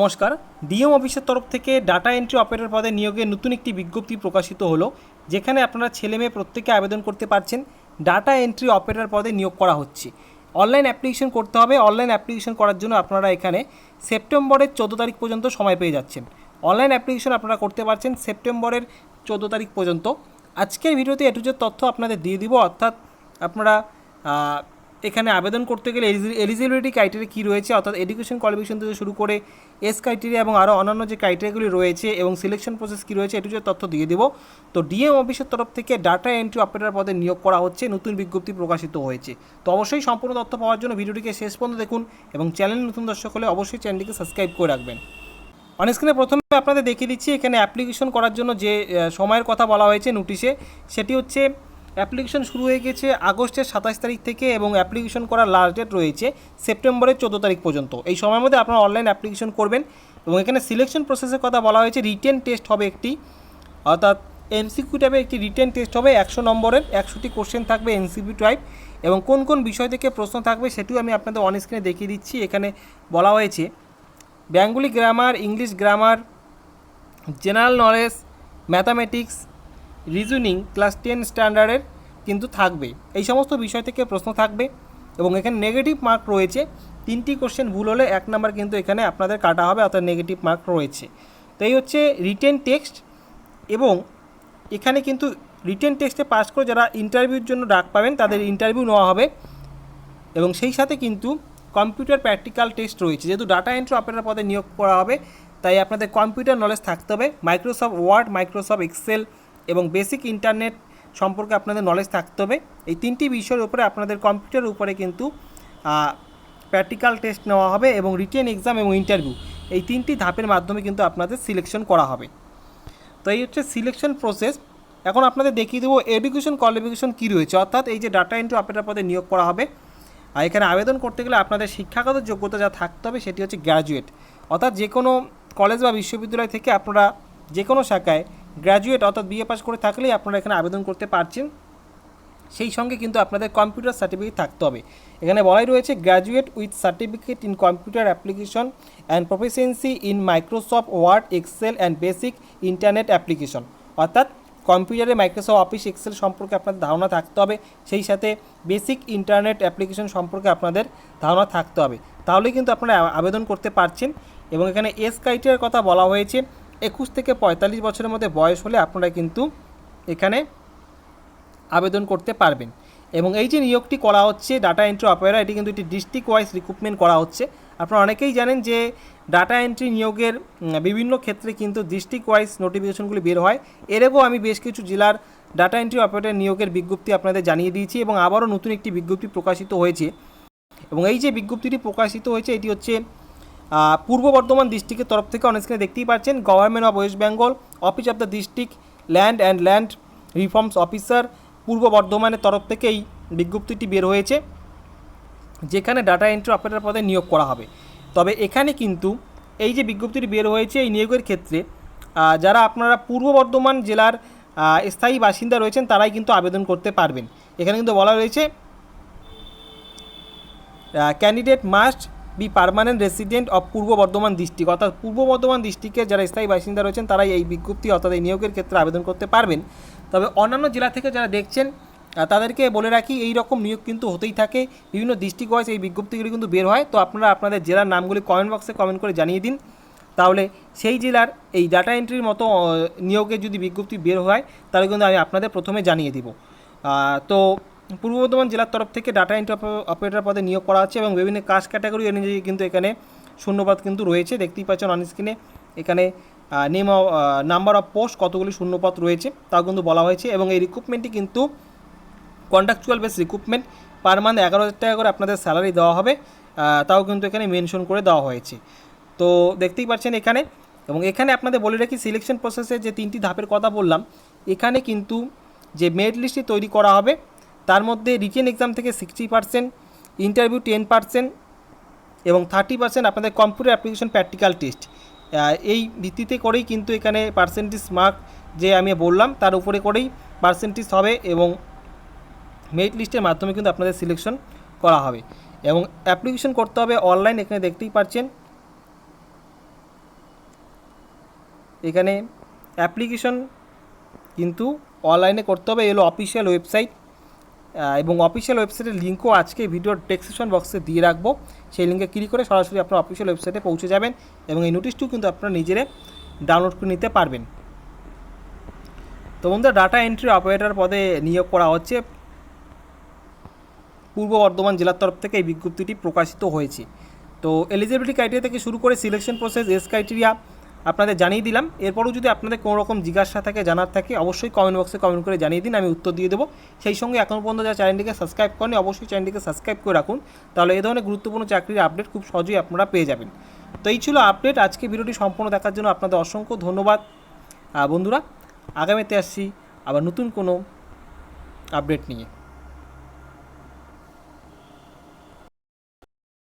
নমস্কার। ডিএম অফিসের তরফ থেকে ডাটা এন্ট্রি অপারেটর পদে নিয়োগের নতুন একটি বিজ্ঞপ্তি প্রকাশিত হলো, যেখানে আপনারা ছেলে মেয়ে প্রত্যেকে আবেদন করতে পারছেন। ডাটা এন্ট্রি অপারেটর পদে নিয়োগ করা হচ্ছে। অনলাইন অ্যাপ্লিকেশন করতে হবে। অনলাইন অ্যাপ্লিকেশন করার জন্য আপনারা এখানে সেপ্টেম্বরের চোদ্দ তারিখ পর্যন্ত সময় পেয়ে যাচ্ছেন। অনলাইন অ্যাপ্লিকেশন আপনারা করতে পারছেন সেপ্টেম্বরের চোদ্দ তারিখ পর্যন্ত। আজকের ভিডিওতে এটুজের তথ্য আপনাদের দিয়ে দিব। অর্থাৎ আপনারা এখানে আবেদন করতে গেলে এলিজিবিলিটি ক্রাইটেরিয়া কী রয়েছে? অর্থাৎ এডুকেশন কোয়ালিফিকেশন থেকে শুরু করে এস ক্রাইটেরিয়া এবং আরও অন্যান্য যে ক্রাইটেরিয়াগুলি রয়েছে এবং সিলেকশন প্রসেস কী রয়েছে এটু যে তথ্য দিয়ে দেবো। তো ডিএম অফিসের তরফ থেকে ডাটা এন্ট্রি অপারেটর পদে নিয়োগ করা হচ্ছে, নতুন বিজ্ঞপ্তি প্রকাশিত হয়েছে। তো অবশ্যই সম্পূর্ণ তথ্য পাওয়ার জন্য ভিডিওটিকে শেষ পর্যন্ত দেখুন এবং চ্যানেল নতুন দর্শক হলে অবশ্যই চ্যানেলটিকে সাবস্ক্রাইব করে রাখবেন। অন স্ক্রিনে প্রথমে আপনাদের দেখিয়ে দিচ্ছি, এখানে অ্যাপ্লিকেশন করার জন্য যে সময়ের কথা বলা হয়েছে নোটিশে সেটি হচ্ছে অ্যাপ্লিকেশন শুরু হয়ে গেছে আগস্টের সাতাশ তারিখ থেকে এবং অ্যাপ্লিকেশন করার লাস্ট ডেট রয়েছে সেপ্টেম্বরের চোদ্দ তারিখ পর্যন্ত। এই সময়ের মধ্যে আপনারা অনলাইন অ্যাপ্লিকেশন করবেন এবং এখানে সিলেকশন প্রসেসের কথা বলা হয়েছে রিটেন টেস্ট হবে একটি। অর্থাৎ এমসিকিউ টাইপে একটি রিটেন টেস্ট হবে, একশো নম্বরের, একশোটি কোশ্চেন থাকবে এনসিপি টাইপ এবং কোন কোন বিষয় থেকে প্রশ্ন থাকবে সেটিও আমি আপনাদের অন স্ক্রিনে দেখিয়ে দিচ্ছি। এখানে বলা হয়েছে Bengali grammar English grammar general knowledge mathematics reasoning class ten স্ট্যান্ডার্ডের কিন্তু থাকবে। এই সমস্ত বিষয় থেকে প্রশ্ন থাকবে এবং এখানে নেগেটিভ মার্ক রয়েছে। তিনটি কোশ্চেন ভুল হলে এক নাম্বার কিন্তু এখানে আপনাদের কাটা হবে, অর্থাৎ নেগেটিভ মার্ক রয়েছে। তো এই হচ্ছে রিটেন টেক্সট এবং এখানে কিন্তু রিটেন টেক্সটে পাস করে যারা ইন্টারভিউর জন্য ডাক পাবেন, তাদের ইন্টারভিউ নেওয়া হবে। এবং সেই সাথে কিন্তু কম্পিউটার প্র্যাকটিক্যাল টেস্ট রয়েছে। যেহেতু ডাটা এন্ট্রি অপারেটর পদে নিয়োগ করা হবে, তাই আপনাদের কম্পিউটার নলেজ থাকতে হবে। মাইক্রোসফট ওয়ার্ড মাইক্রোসফট এক্সেল এবং বেসিক ইন্টারনেট সম্পর্কে আপনাদের নলেজ থাকতে হবে। এই তিনটি বিষয়ের উপরে আপনাদের কম্পিউটারের উপরে কিন্তু প্র্যাকটিক্যাল টেস্ট নেওয়া হবে এবং রিটেন এক্সাম এবং ইন্টারভিউ এই তিনটি ধাপের মাধ্যমে কিন্তু আপনাদের সিলেকশন করা হবে। তো এই হচ্ছে সিলেকশন প্রসেস এখন আপনাদের দেখিয়ে দেবো এডুকেশন কোয়ালিফিকেশন কী রয়েছে। অর্থাৎ এই যে ডাটা এন্ট্রি অপারেটর পদে নিয়োগ করা হবে, আর এখানে আবেদন করতে গেলে আপনাদের শিক্ষাগত যোগ্যতা যা থাকতে হবে সেটি হচ্ছে গ্র্যাজুয়েট অর্থাৎ যে কোনো কলেজ বা বিশ্ববিদ্যালয় থেকে আপনারা যে কোনো শাখায় গ্র্যাজুয়েট অর্থাৎ বিএ পাস করে থাকলেই আপনারা এখানে আবেদন করতে পারছেন। সেই সঙ্গে কিন্তু আপনাদের কম্পিউটার সার্টিফিকেট থাকতে হবে। এখানে বলাই রয়েছে graduate with certificate in computer application and proficiency in Microsoft Word Excel and basic internet application অর্থাৎ কম্পিউটারে মাইক্রোসফট অফিস এক্সেল সম্পর্কে আপনাদের ধারণা থাকতে হবে। সেই সাথে বেসিক ইন্টারনেট অ্যাপ্লিকেশন সম্পর্কে আপনাদের ধারণা থাকতে হবে। তাহলেই কিন্তু আপনারা আবেদন করতে পারছেন। এবং এখানে এস ক্রাইটেরিয়ার কথা বলা হয়েছে। একুশ থেকে পঁয়তাল্লিশ বছরের মধ্যে বয়স হলে আপনারা কিন্তু এখানে আবেদন করতে পারবেন। এবং এই যে নিয়োগটি করা হচ্ছে ডাটা এন্ট্রি অপারেটর এটি কিন্তু একটি ডিস্ট্রিক্ট ওয়াইজ রিক্রুটমেন্ট করা হচ্ছে। আপনারা অনেকেই জানেন যে ডাটা এন্ট্রি নিয়োগের বিভিন্ন ক্ষেত্রে কিন্তু ডিস্ট্রিক্ট ওয়াইজ নোটিফিকেশনগুলি বের হয়। এর আগেও আমি বেশ কিছু জেলার ডাটা এন্ট্রি অপারেটর নিয়োগের বিজ্ঞপ্তি আপনাদের জানিয়ে দিয়েছি এবং আবারও নতুন একটি বিজ্ঞপ্তি প্রকাশিত হয়েছে। এবং এই যে বিজ্ঞপ্তিটি প্রকাশিত হয়েছে, এটি হচ্ছে পূর্ব বর্ধমান ডিস্ট্রিক্টের তরফ থেকে অনেক স্ক্রিনে দেখতেই পাচ্ছেন government of West Bengal office of the district land and land reforms officer Purba বর্ধমানের তরফ থেকে এই বিজ্ঞপ্তিটি বের হয়েছে, যেখানে ডাটা এন্ট্রি অপারেটর পদে নিয়োগ করা হবে। তবে এখানে কিন্তু এই যে বিজ্ঞপ্তিটি বের হয়েছে, এই নিয়োগের ক্ষেত্রে যারা আপনারা পূর্ব বর্ধমান জেলার স্থায়ী বাসিন্দা রয়েছেন, তারাই কিন্তু আবেদন করতে পারবেন। এখানে কিন্তু বলা রয়েছে candidate must be permanent resident of Purba Bardhaman district অর্থাৎ পূর্ব বর্ধমান ডিস্ট্রিক্টের যারা স্থায়ী বাসিন্দা রয়েছেন, তারাই এই বিজ্ঞপ্তি, অর্থাৎ এই নিয়োগের ক্ষেত্রে আবেদন করতে পারবেন। তবে অন্যান্য জেলা থেকে যারা দেখছেন তাদেরকে বলে রাখি, এই রকম নিয়োগ কিন্তু হতেই থাকে। বিভিন্ন ডিস্ট্রিক্ট ওয়াইজ এই বিজ্ঞপ্তিগুলি কিন্তু বের হয়। তো আপনারা আপনাদের জেলার নামগুলি কমেন্ট বক্সে কমেন্ট করে জানিয়ে দিন। তাহলে সেই জেলার এই ডাটা এন্ট্রির মতো নিয়োগের যদি বিজ্ঞপ্তি বের হয়, তাহলে কিন্তু আমি আপনাদের প্রথমে জানিয়ে দিব। তো পূর্ব বর্ধমান জেলার তরফ থেকে ডাটা এন্ট্রি অপারেটর পদে নিয়োগ করা হচ্ছে এবং বিভিন্ন কাস্ট ক্যাটাগরি অনুযায়ী কিন্তু এখানে শূন্যপদ কিন্তু রয়েছে। দেখতেই পাচ্ছেন অন স্ক্রিনে এখানে নেম নাম্বার অফ পোস্ট কতগুলি শূন্যপদ রয়েছে তাও কিন্তু বলা হয়েছে এবং এই রিক্রুটমেন্টটি কিন্তু contractual base recruitment per month এগারো হাজার টাকা করে আপনাদের স্যালারি দেওয়া হবে তাও কিন্তু এখানে মেনশন করে দেওয়া হয়েছে। তো দেখতেই পাচ্ছেন এখানে এবং এখানে আপনাদের বলে রাখি সিলেকশন প্রসেসে যে তিনটি ধাপের কথা বললাম, এখানে কিন্তু যে মেরিট লিস্টটি তৈরি করা হবে তার মধ্যে রিটেন এক্সাম থেকে sixty percent, interview ten percent এবং থার্টি পার্সেন্ট আপনাদের কম্পিউটার অ্যাপ্লিকেশন প্র্যাকটিক্যাল টেস্ট। এই ভিত্তিতে করেই কিন্তু এখানে পার্সেন্টেজ মার্ক যে আমি বললাম, তার উপরে করেই পার্সেন্টেজ হবে এবং মেরিট লিস্টের মাধ্যমে কিন্তু আপনাদের সিলেকশন করা হবে। এবং অ্যাপ্লিকেশন করতে হবে অনলাইন, এখানে দেখতেই পাচ্ছেন। এখানে অ্যাপ্লিকেশন কিন্তু অনলাইনে করতে হবে, এলো অফিসিয়াল ওয়েবসাইট। এবং অফিসিয়াল ওয়েবসাইটের লিঙ্কও আজকে ভিডিওর ডেসক্রিপশন বক্সে দিয়ে রাখব। সেই লিঙ্কে ক্লিক করে সরাসরি আপনার অফিসিয়াল ওয়েবসাইটে পৌঁছে যাবেন এবং এই নোটিশটিও কিন্তু আপনারা নিজেরা ডাউনলোড করে নিতে পারবেন। তো বন্ধুরা ডাটা এন্ট্রি অপারেটর পদে নিয়োগ করা হচ্ছে। পূর্ব বর্ধমান জেলার তরফ থেকে এই বিজ্ঞপ্তিটি প্রকাশিত হয়েছে। তো এলিজিবিলিটি ক্রাইটেরিয়া থেকে শুরু করে সিলেকশন প্রসেস এস ক্রাইটেরিয়া আপনাদের জানিয়ে দিলাম। এরপরও যদি আপনাদের কোনো রকম জিজ্ঞাসা থাকে, জানার থাকে, অবশ্যই কমেন্ট বক্সে কমেন্ট করে জানিয়ে দিন, আমি উত্তর দিয়ে দেবো। সেই সঙ্গে এখনও পর্যন্ত যারা চ্যানেলটিকে সাবস্ক্রাইব করেনি অবশ্যই চ্যানেলটিকে সাবস্ক্রাইব করে রাখুন। তাহলে এই ধরনের গুরুত্বপূর্ণ চাকরির আপডেট খুব সহজেই আপনারা পেয়ে যাবেন। তো এই ছিল আপডেট আজকে ভিডিওটি সম্পূর্ণ দেখার জন্য আপনাদের অসংখ্য ধন্যবাদ। বন্ধুরা, আগামীতে আসছি আবার নতুন কোনো আপডেট নিয়ে।